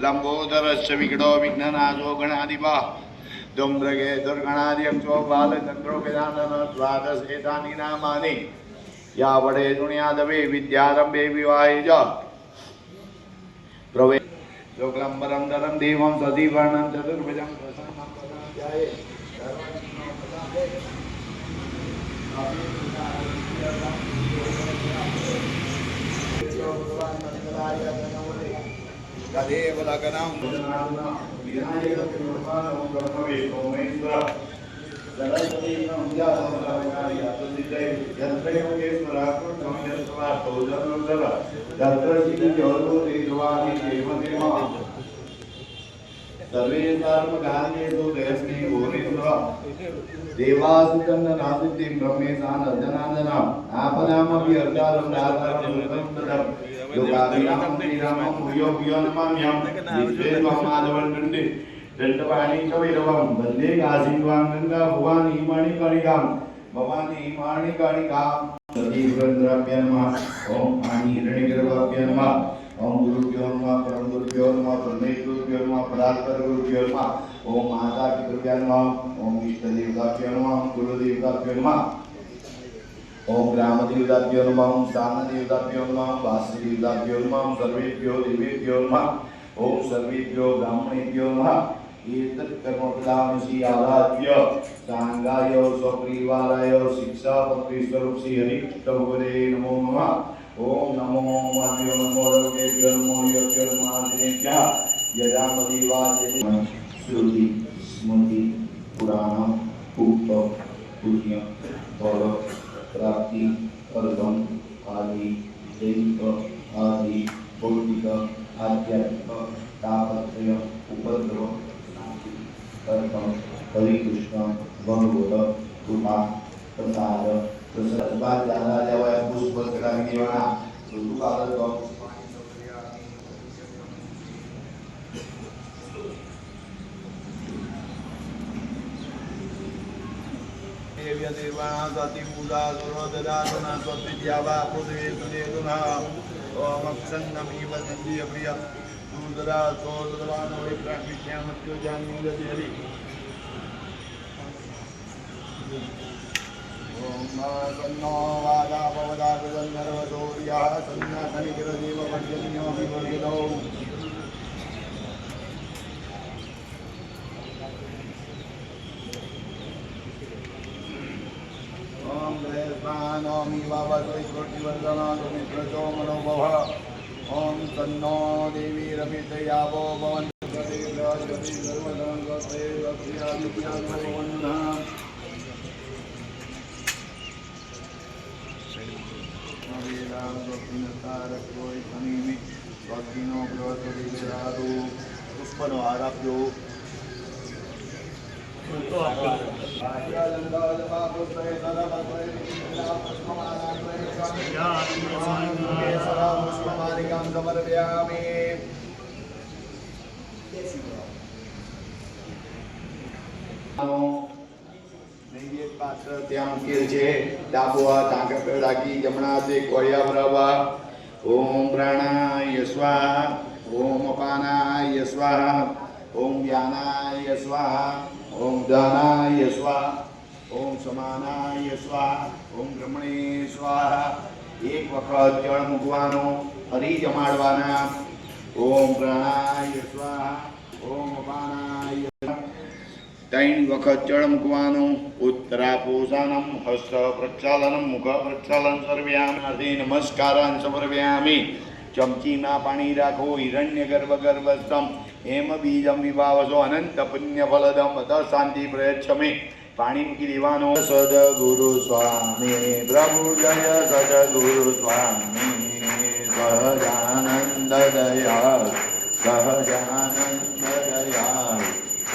लंबोदरस्य विकटो विघ्ननाशो गणाधिपा। दुम्रगे दुर्गणाध्यक्षो बालचन्द्रो गजानन द्वादशेतानि नामानि। या वडे दुनियादवे विद्यारम्भे विवाहे च। प्रवे शुक्लम्बरं धरं देवं सतीवर्णं चतुर्भुजं प्रसन्नं तदेव लग्नं विनायकनिर्माणं ब्रह्मवे यत्र योगेश्वराकृतं यस्वार्थो जनुर्धर तत्र श्रीजयोर्गोदेवानि देवदेवा सर्वे कर्मकार्येषु देस्मे घोरेन्द्र देवासुकन्दनादित्यं ब्रह्मेशानर्जनादनाम् आपनामपि अर्धारं दातारं मृतं तदं लोकाभिरामं श्रीरामं भूयो भूयो नमाम्यहं विश्वेश्वं माधवं गण्डे दण्डपाणिकवैरवं वन्दे काशीवां गङ्गा भुवानी मणिकणिकां भवानी मणिकणिकां सतीपुरन्द्राभ्य नमः ॐ पाणिहिरण्यगर्भाभ्य नमः ओम गुरुभ्यो नमः परम गुरुभ्यो नमः परमेश्वरभ्यो नमः परात्पर गुरुभ्यो नमः। ओम माता की पितृभ्यो नमः। ओम इष्ट देवताभ्यो नमः। कुल देवताभ्यो नमः। ओम ग्राम देवताभ्यो नमः। ओम स्थान देवताभ्यो नमः। वासी देवताभ्यो नमः सर्वेभ्यो, देवेभ्यो नमः। ओम सर्वेभ्यो नमः। एतत् कर्मप्रदानसी आराध्य सांगाय स्वप्रिवाराय, शिक्षापत्रि स्वरूप श्री हरिष्टभगवते नमो नमः। ओम नमो माध्यो नमो रवेभ्यो नमो योग्यो नमो। आदिनेभ्यः यजामदेवाजते श्रुति, स्मृति, पुराण उक्त पुण्य, फल, प्राप्ति अर्घम आदि, दैविक आदि, भौतिक, आध्यात्मिक, तापत्रय, उपद्रव शांति हरिकृष्ण भगवत कृपा प्रसाद बाद ज़्यादा जब पुष्प कराने देवाना ऋतु काल तो देव्य पूजा सुरोददासना स्वविद्या पृथ्वी सुदेतुना ओम अक्षन्नमीव सन्धिय प्रिय दूदरा सोदवानो विप्राक्षिष्यामत्यो सन्नो वादा भवदा गन्धर्वसूर्यः सन्नाथनिगिरदेव पर्जन्यो विवर्गितौ ॐ गणेशानोमि वावसैकोटिवर्धनातुमित्रचो मनोभव वीरां स्वप्नतारको समीमि स्वग्नो भवतु विरारो पुष्पनो आराप्यो पुष्पमालिकां समर्पयामि Thank you. પાત્ર ત્યાં મૂકેલ છે ડાબો હાથ આંગળ પર રાખી જમણા હાથે કોળિયા ભરાવવા ઓમ પ્રાણાય સ્વાહા ઓમ અપાનાય સ્વાહા ઓમ વ્યાનાય સ્વાહા ઓમ દાનાય સ્વાહા ઓમ સમાનાય સ્વાહા ઓમ બ્રહ્મણે સ્વાહા એક વખત જળ મૂકવાનું ફરી જમાડવાના ઓમ પ્રાણાય સ્વાહા ઓમ અપાનાય ત્રણ વખત જળ મૂકવાનું ઉત્તરાપોષણમ હસ્ત પ્રક્ષાલનમ મુખ પ્રક્ષાલન સર્વ્યામી નમસ્કારાન સમર્વ્યામિ ચમચીમાં પાણી રાખો હિરણ્ય ગર્ભ ગર્ભસ્થમ હેમ બીજમ વિભાવસો અનંત પુણ્ય ફલદમ અત શાંતિ પ્રયચ્છમે પાણી મૂકી દેવાનો સદગુરુ સ્વામી પ્રભુ જય સદગુરુ સ્વામી સહજાનંદ દયાળ સહજાનંદ દયાળ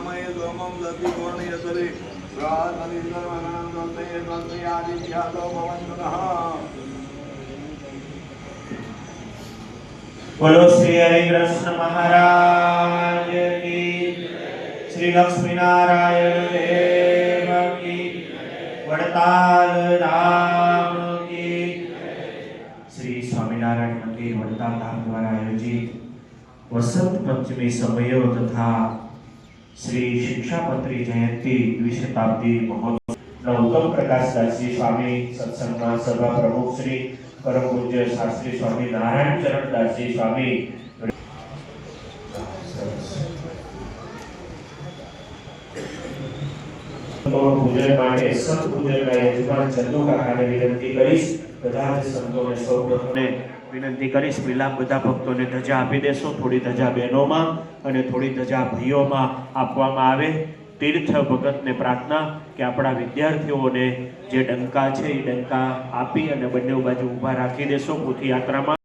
कामये आदि लभि गोर्णयसरे बोलो श्री हरि कृष्ण महाराज की श्री लक्ष्मी नारायण देव की वड़ताल राम की श्री स्वामीनारायण मंदिर वड़ताल धाम द्वारा आयोजित। वसंत पंचमी समय तथा तो આયોજિત વસંત પંચમી સમયો તથા શ્રી શિક્ષાપત્રી જયંતિ દ્વિશતાબ્દી મહોત્સવ ઉત્તમ પ્રકાશ દાસજી સ્વામી સત્સંગમાં સભા પ્રમુખ શ્રી પરમ પૂજ્ય શાસ્ત્રી સ્વામી નારાયણ ચરણ દાસજી સ્વામી પૂજન માટે સંત પૂજનના યજમાન ચંદુ કાકાને વિનંતી કરીશ બધા જ સંતોને સૌપ્રથમ વિનંતી કરીશ પેલા બધા ભક્તોને ધજા આપી દેશો. થોડી ધજા બહેનોમાં અને થોડી ધજા ભાઈઓમાં આપવામાં આવે. તીર્થ ભગતને પ્રાર્થના કે આપણા વિદ્યાર્થીઓને જે ડંકા છે એ ડંકા આપી અને બંને બાજુ ઊભા રાખી દેશો. પોથી યાત્રામાં